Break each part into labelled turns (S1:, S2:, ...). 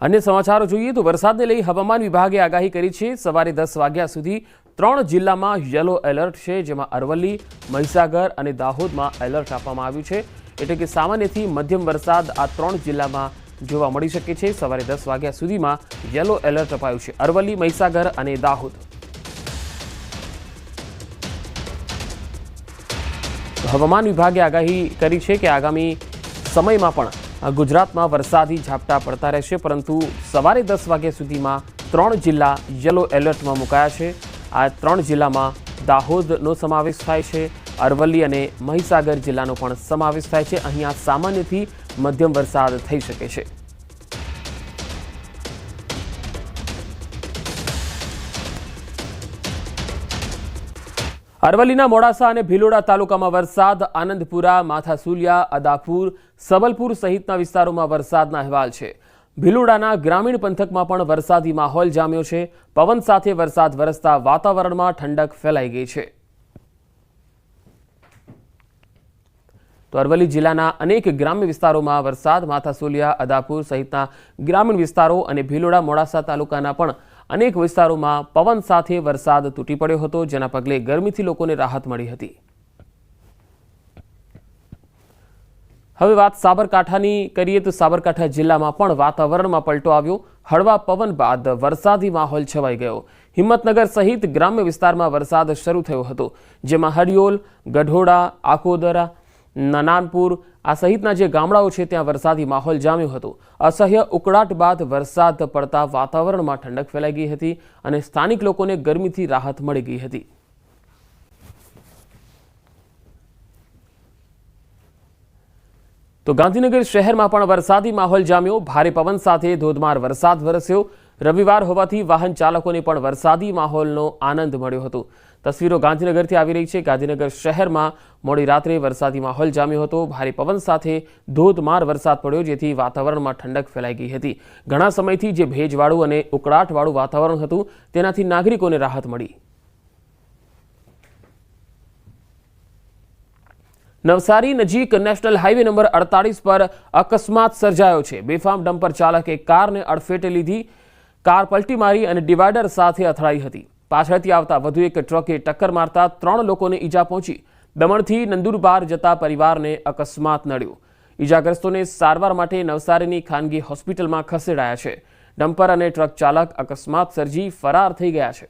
S1: અન્ય સમાચારો જોઈએ તો વરસાદને લઈ હવામાન વિભાગે આગાહી કરી છે. સવારે દસ વાગ્યા સુધી ત્રણ જિલ્લામાં યલો એલર્ટ છે, જેમાં અરવલ્લી, મહીસાગર અને દાહોદમાં એલર્ટ આપવામાં આવ્યું છે. એટલે કે સામાન્યથી મધ્યમ વરસાદ આ ત્રણ જિલ્લામાં જોવા મળી શકે છે. સવારે દસ વાગ્યા સુધીમાં યલો એલર્ટ અપાયું છે. અરવલ્લી, મહીસાગર અને દાહોદ. હવામાન વિભાગે આગાહી કરી છે કે આગામી સમયમાં પણ ગુજરાતમાં વરસાદી ઝાપટા પડતા રહેશે, પરંતુ સવારે દસ વાગ્યા સુધીમાં ત્રણ જિલ્લા યલો એલર્ટમાં મુકાયા છે. આ ત્રણ જિલ્લામાં દાહોદનો સમાવેશ થાય છે, અરવલ્લી અને મહીસાગર જિલ્લાનો પણ સમાવેશ થાય છે. અહીંયા સામાન્યથી મધ્યમ વરસાદ થઈ શકે છે. અરવલ્લીના મોડાસા અને ભીલોડા તાલુકામાં વરસાદ, આનંદપુરા, માથાસુલિયા, અદાપુર, સબલપુર સહિતના વિસ્તારોમાં વરસાદના અહેવાલ છે. ભીલોડાના ગ્રામીણ પંથકમાં પણ વરસાદી માહોલ જામ્યો છે. પવન સાથે વરસાદ વરસતા વાતાવરણમાં ઠંડક ફેલાઈ ગઈ છે. તો અરવલ્લી જિલ્લાના અનેક ગ્રામ્ય વિસ્તારોમાં વરસાદ, માથાસુલિયા, અદાપુર સહિતના ગ્રામીણ વિસ્તારો અને ભીલોડા, મોડાસા તાલુકાના પણ અનેક વિસ્તારોમાં પવન સાથે વરસાદ તૂટી પડ્યો હતો, જેના પગલે ગરમીથી લોકોને રાહત મળી હતી. હવે વાત સાબરકાંઠાની કરીએ તો સાબરકાંઠા જિલ્લામાં પણ વાતાવરણમાં પલટો આવ્યો. હળવા પવન બાદ વરસાદી માહોલ છવાઈ ગયો. હિંમતનગર સહિત ગ્રામ્ય વિસ્તારમાં વરસાદ શરૂ થયો હતો, જેમાં હરિયોલ, ગઢોડા આકોદરા નનાનપુર, આ સહિતના જે ગામડાઓ છે ત્યાં વરસાદી માહોલ જામ્યો હતો. અસહ્ય ઉકળાટ બાદ વરસાદ પડતા વાતાવરણમાં ઠંડક ફેલાઈ ગઈ હતી અને સ્થાનિક લોકોને ગરમીથી રાહત મળી ગઈ હતી. તો ગાંધીનગર શહેરમાં પણ વરસાદી માહોલ જામ્યો. ભારે પવન સાથે ધોધમાર વરસાદ વરસ્યો. રવિવાર હોવાથી વાહન ચાલકોને પણ વરસાદી માહોલનો આનંદ મળ્યો હતો. તસવીરો ગાંધીનગરથી આવી રહી છે. ગાંધીનગર શહેરમાં મોડી રાત્રે વરસાદી માહોલ જામ્યો હતો. ભારે પવન સાથે ધોધમાર વરસાદ પડ્યો, જેથી વાતાવરણમાં ઠંડક ફેલાઈ ગઈ હતી. ઘણા સમયથી જે ભેજવાળું અને ઉકળાટવાળું વાતાવરણ હતું, તેનાથી નાગરિકોને રાહત મળી. નવસારી નજીક નેશનલ હાઈવે નંબર અડતાલીસ પર અકસ્માત સર્જાયો છે. બેફામ ડમ્પર ચાલકે કારને અડફેટે લીધી, કાર પલટી મારી અને ડિવાઈડર સાથે અથડાઈ હતી. પાછળથી આવતા વધુ એક ટ્રકે ટક્કર મારતા ત્રણ લોકોને ઈજા પહોંચી. દમણથી નંદુરબાર જતા પરિવારને અકસ્માત નડ્યો. ઈજાગ્રસ્તોને સારવાર માટે નવસારીની ખાનગી હોસ્પિટલમાં ખસેડાયા છે. ડમ્પર અને ટ્રક ચાલક અકસ્માત સર્જી ફરાર થઈ ગયા છે.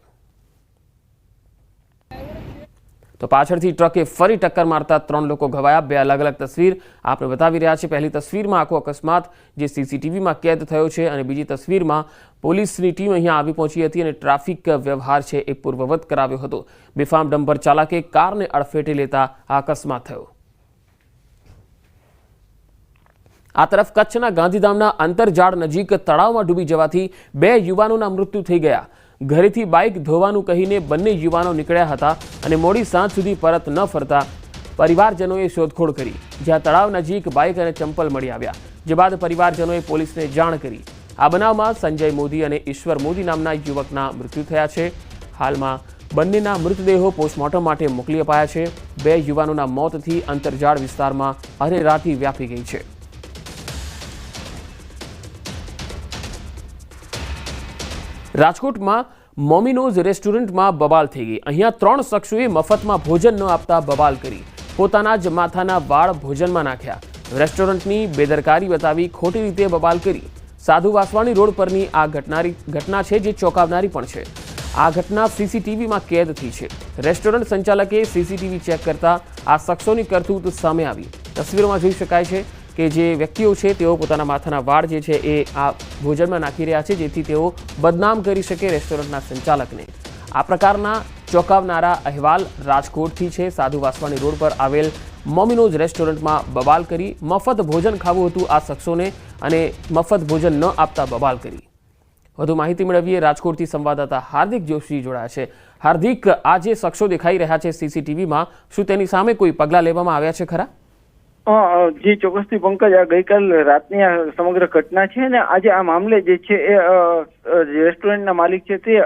S1: તો પાછળથી ટ્રકે ફરી ટક્કર મારતા ત્રણ લોકો ઘવાયા, બે અલગ અલગ તસવીર આપણે બતાવી રહ્યા છે પહેલી તસવીરમાં આખો અકસ્માત જે સીસીટીવીમાં કેદ થયો છે અને બીજી તસવીરમાં પોલીસની ટીમ અહીંયા આવી પહોંચી હતી અને ટ્રાફિક વ્યવહાર છે એ પૂર્વવત કરાવ્યો હતો. બેફામ ડમ્પર ચાલકે કારને અડફેટે લેતા આ અકસ્માત થયો. આ તરફ કચ્છના ગાંધીધામના અંતરજાળ નજીક તળાવમાં ડૂબી જવાથી બે યુવાનોના મૃત્યુ થઈ ગયા. ઘરેથી બાઇક ધોવાનું કહીને બંને યુવાનો નીકળ્યા હતા અને મોડી સાંજ સુધી પરત ન ફરતા પરિવારજનોએ શોધખોળ કરી, જ્યાં તળાવ નજીક બાઇક અને ચંપલ મળી આવ્યા. જે બાદ પરિવારજનોએ પોલીસને જાણ કરી. આ બનાવમાં સંજય મોદી અને ઈશ્વર મોદી નામના યુવકના મૃત્યુ થયા છે. હાલમાં બંનેના મૃતદેહો પોસ્ટમોર્ટમ માટે મોકલી અપાયા છે. બે યુવાનોના મોતથી અંતરજાળ વિસ્તારમાં અરેરાટી વ્યાપી ગઈ છે. રાજકોટમાં મોમિનોઝ રેસ્ટોરન્ટમાં બબાલ થઈ ગઈ. અહીંયા ત્રણ શખ્સોએ મફતમાં ભોજન ન આપતા બબાલ કરી. પોતાના જ માથાના વાળ ભોજનમાં નાખ્યા. રેસ્ટોરન્ટની બેદરકારી બતાવી ખોટી રીતે બબાલ કરી. સાધુ વાસવાણી રોડ પરની આ ઘટનારી ઘટના છે જે ચોંકાવનારી પણ છે. આ ઘટના સીસીટીવીમાં કેદ થઈ છે. રેસ્ટોરન્ટ સંચાલકે સીસીટીવી ચેક કરતા આ શખ્સોની કરતૂત સામે આવી. તસવીરોમાં જોઈ શકાય છે કે જે વ્યક્તિઓ છે, તેઓ પોતાના માથાના વાળ જે છે, એ આ ભોજનમાં નાખી રહ્યા છે, જેથી તેઓ બદનામ કરી શકે રેસ્ટોરન્ટના સંચાલકને. આ પ્રકારના ચોંકાવનારા અહેવાલ રાજકોટથી છે. સાધુ વાસવાની રોડ પર આવેલ મોમિનોઝ રેસ્ટોરન્ટમાં બબાલ કરી મફત ભોજન ખાવું હતું આ શખ્સોને અને મફત ભોજન ન આપતા બબાલ કરી. વધુ માહિતી મેળવીએ રાજકોટથી સંવાદદાતા હાર્દિક જોશી જોડાયા છે. હાર્દિક, આ જે શખ્સો દેખાઈ રહ્યા છે સીસીટીવીમાં, શું તેની સામે કોઈ પગલાં લેવામાં આવ્યા છે ખરા?
S2: જી ચોક્કસથી પંકજ, આ ગઈકાલ રાતની આ સમગ્ર ઘટના છે ને, આજે આ મામલે જે છે એ રેસ્ટોરન્ટના માલિક છે તે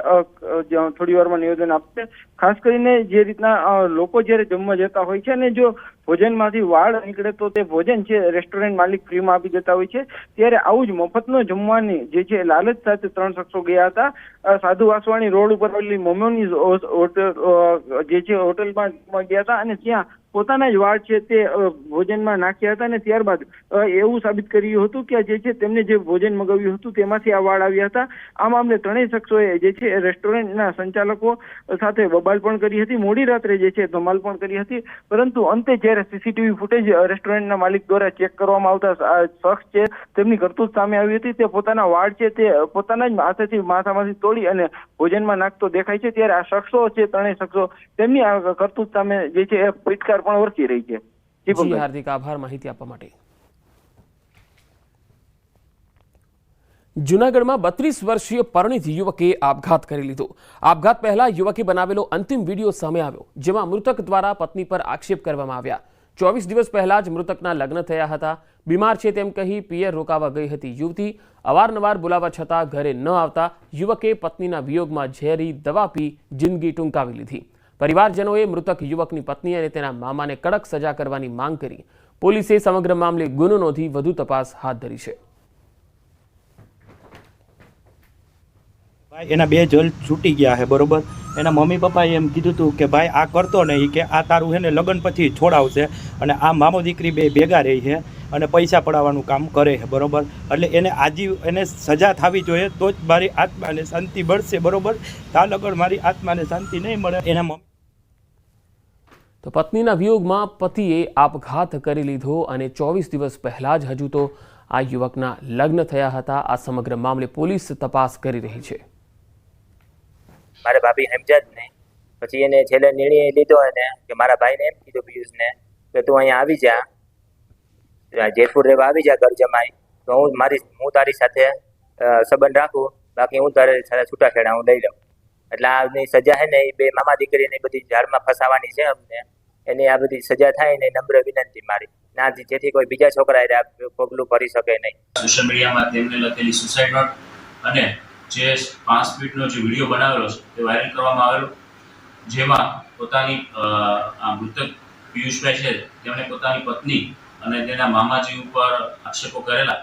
S2: થોડી વારમાં નિવેદન આપશે. ખાસ કરીને જે રીતના લોકો જ્યારે જમવા જતા હોય છે અને જો ભોજનમાંથી વાળ નીકળે તો તે ભોજન છે રેસ્ટોરન્ટ માલિક ફ્રીમાં આપી દેતા હોય છે, ત્યારે આવું જ મફતનો જમવાની જે છે લાલચ સાથે ત્રણ શખ્સો ગયા હતા. સાધુ વાસવાણી રોડ ઉપર આવેલી મોમોની જે છે હોટલમાં ગયા હતા અને ત્યાં પોતાના જ વાળ છે તે ભોજનમાં નાખ્યા હતા અને ત્યારબાદ એવું સાબિત કર્યું હતું કે જે છે તેમને જે ભોજન મગાવ્યું હતું તેમાંથી આ વાળ આવ્યા હતા. આ મામલે ત્રણેય શખ્સોએ જે છે એ રેસ્ટોરન્ટના સંચાલકો સાથે બબાલ પણ કરી હતી. મોડી રાત્રે જે છે ધમાલ પણ કરી હતી. પરંતુ અંતે જ્યારે સીસીટીવી ફૂટેજ રેસ્ટોરન્ટના માલિક દ્વારા ચેક કરવામાં આવતા આ શખ્સ છે તેમની કરતૂત સામે આવી હતી. તે પોતાના વાળ છે તે પોતાના જ હાથેથી માથામાંથી તોડી અને ભોજનમાં નાખતો દેખાય છે. ત્યારે આ શખ્સો છે, ત્રણેય શખ્સો તેમની આ કરતૂત સામે જે છે એ ફિટકાર પણ વર્તી રહી છે. જી
S1: હાર્દિક આભાર માહિતી આપવા માટે. જૂનાગઢમાં બત્રીસ વર્ષીય પરણિત યુવકે આપઘાત કરી લીધો. આપઘાત પહેલા યુવકે બનાવેલો અંતિમ વીડિયો સામે આવ્યો જેમાં મૃતક દ્વારા પત્ની પર આક્ષેપ કરવામાં આવ્યા. ચોવીસ દિવસ પહેલા જ મૃતકના લગ્ન થયા હતા. બીમાર છે તેમ કહી પિયર રોકાવા ગઈ હતી યુવતી. અવારનવાર બોલાવવા છતાં ઘરે ન આવતા યુવકે પત્નીના વિયોગમાં ઝેરી દવા પી જિંદગી ટૂંકાવી લીધી. પરિવારજનોએ મૃતક યુવકની પત્ની અને તેના મામાને કડક સજા કરવાની માંગ કરી. પોલીસે સમગ્ર મામલે ગુનો નોંધી વધુ તપાસ હાથ ધરી છે.
S3: એના બે જલ છૂટી ગયા છે, બરોબર? એના મમ્મી પપ્પાએ એમ કીધું હતું કે ભાઈ, આ કરતો નહીં કે આ તારું છે ને લગ્ન પછી છોડાવશે અને આ મામો દીકરી બે ભેગા રહી છે અને પૈસા પડાવવાનું કામ કરે છે, બરોબર? એટલે એને આજીવ એને સજા થવી જોઈએ તો જ મારી આત્માને શાંતિ મળશે, બરોબર? તા લગન મારી આત્માને શાંતિ નહીં મળે. એના મમ્મી
S1: તો પત્નીના વિયોગમાં પતિએ આપઘાત કરી લીધો અને ચોવીસ દિવસ પહેલાં જ હજુ તો આ યુવકના લગ્ન થયા હતા. આ સમગ્ર મામલે પોલીસ તપાસ કરી રહી છે.
S4: મારા ભાભી હેમજાદ ને પછી એને છેલ્લે નિર્ણય લીધો એને કે મારા ભાઈને એમ કીધું પિયુષને કે તું અહીંયા આવી જા. જેતપુર રહેવા આવી જા, ઘર જમાઈ. તો હું મારી, હું તારી સાથે સંબંધ રાખું. બાકી હું તારી છૂટાછેડા હું લઈ લઉં. એટલે આની સજા છે ને એ બે મામા દીકરીને બધી ઝાડમાં ફસાવાની છે અમને. એની આ બધી સજા થાય ને નમ્ર વિનંતી મારી. ના જેથી કોઈ બીજા છોકરા આ પગલું ભરી શકે નહીં.
S5: સોશિયલ મીડિયામાં તેમને લખેલી સુસાઇડ નોટ અને જે પાંચ મિનિટનો જે વીડિયો બનાવેલો છે, તે વાયરલ કરવામાં આવેલો. જેમાં પોતાની આ મૃતક પિયુષભાઈ છે, તેમણે પોતાની પત્ની અને તેના મામાજી ઉપર આક્ષેપો કરેલા.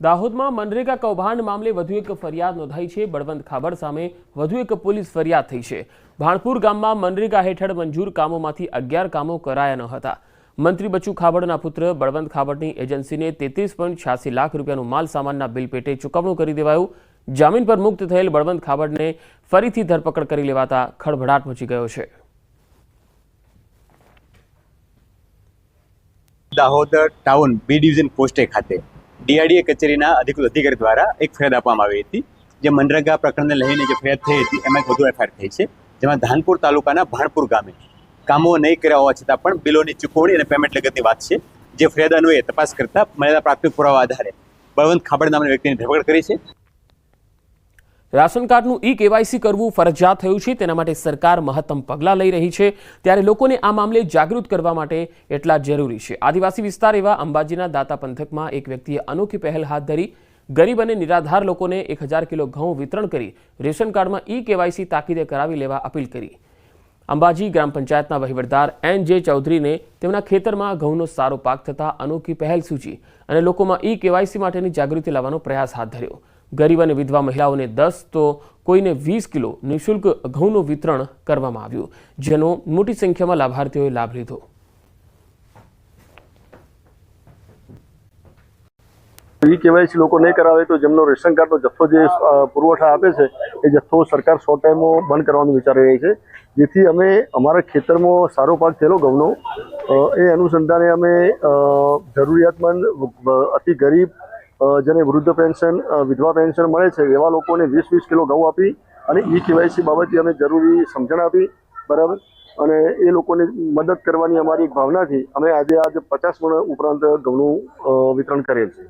S1: દાહોદમાં મનરેગા કૌભાંડ મામલે વધુ એક ફરિયાદ નોંધાઈ છે. બળવંત ખાબડ સામે વધુ એક પોલીસ ફરિયાદ થઈ છે. ભાણપુર ગામમાં મનરેગા હેઠળ મંજૂર કામોમાંથી અગિયાર કામો કરાયા ન હતા. મંત્રી બચુ ખાબડના પુત્ર બળવંત ખાબડની એજન્સીને તેત્રીસ લાખ રૂપિયાનું માલ સામાનના બિલ પેટે ચૂકવણું કરી દેવાયું. જામીન પર મુક્ત થયેલ બળવંત ખાબડને ફરીથી ધરપકડ કરી લેવાતા ખળભળાટ મચી ગયો છે.
S6: દાહોદ ટાઉન બી ડિવિઝન પોસ્ટે ખાતે ડીઆરડીએ કચેરીના અધિકૃત અધિકારી દ્વારા એક ફરિયાદ આપવામાં આવી હતી. જે મનરેગા પ્રકરણને લઈને જે ફરિયાદ થઈ હતી, એમાં એક વધુ એફઆઈઆર થઈ છે. જેમાં ધાનપુર તાલુકાના ભાણપુર ગામે કામો નહીં કર્યા હોવા છતાં પણ બિલોની ચૂકવણી અને પેમેન્ટ લગતની વાત છે. જે ફરિયાદ અન્વયે તપાસ કરતા મળેલા પ્રાથમિક પુરાવા આધારે બળવંત ખાબડ નામના વ્યક્તિની ધરપકડ કરી છે.
S1: રાશન કાર્ડનું ઈ કેવાયસી કરવું ફરજિયાત થયું છે, તેના માટે સરકાર મહત્તમ પગલાં લઈ રહી છે. ત્યારે લોકોને આ મામલે જાગૃત કરવા માટે એટલા જરૂરી છે. આદિવાસી વિસ્તાર એવા અંબાજીના દાતા પંથકમાં એક વ્યક્તિએ અનોખી પહેલ હાથ ધરી. ગરીબ અને નિરાધાર લોકોને એક હજાર કિલો ઘઉં વિતરણ કરી, રેશન કાર્ડમાં ઈ કેવાયસી તાકીદે કરાવી લેવા અપીલ કરી. અંબાજી ગ્રામ પંચાયતના વહીવટદાર એન જે ચૌધરીને તેમના ખેતરમાં ઘઉંનો સારો પાક થતાં અનોખી પહેલ સૂચી અને લોકોમાં ઈ કેવાયસી માટેની જાગૃતિ લાવવાનો પ્રયાસ હાથ ધર્યો. ગરીબ અને વિધવા મહિલાઓને દસ તો કોઈને વીસ કિલો નિઃશુલ્ક ઘઉંનું વિતરણ કરવામાં આવ્યું, જેનો મોટી સંખ્યામાં લાભાર્થીઓએ લાભ લીધો.
S7: ઈ કેવાયસી લોકો નહીં કરાવે તો જેમનો રેશન કાર્ડનો જથ્થો જે પુરવઠા આપે છે, એ જથ્થો સરકાર સો ટાઈમમાં બંધ કરવાનું વિચારી રહી છે. જેથી અમે અમારા ખેતરમાં સારો પાક થયેલો ઘઉંનો એ અનુસંધાને અમે જરૂરિયાતમંદ અતિ ગરીબ જેને વૃદ્ધ પેન્શન વિધવા પેન્શન મળે છે, એવા લોકોને વીસ વીસ કિલો ઘઉં આપી અને ઈ કેવાયસી બાબતે અમે જરૂરી સમજણ આપી, બરાબર? અને એ લોકોને મદદ કરવાની અમારી એક ભાવનાથી અમે આજે આજે પચાસ મણ ઉપરાંત ઘઉંનું વિતરણ કરેલ છે.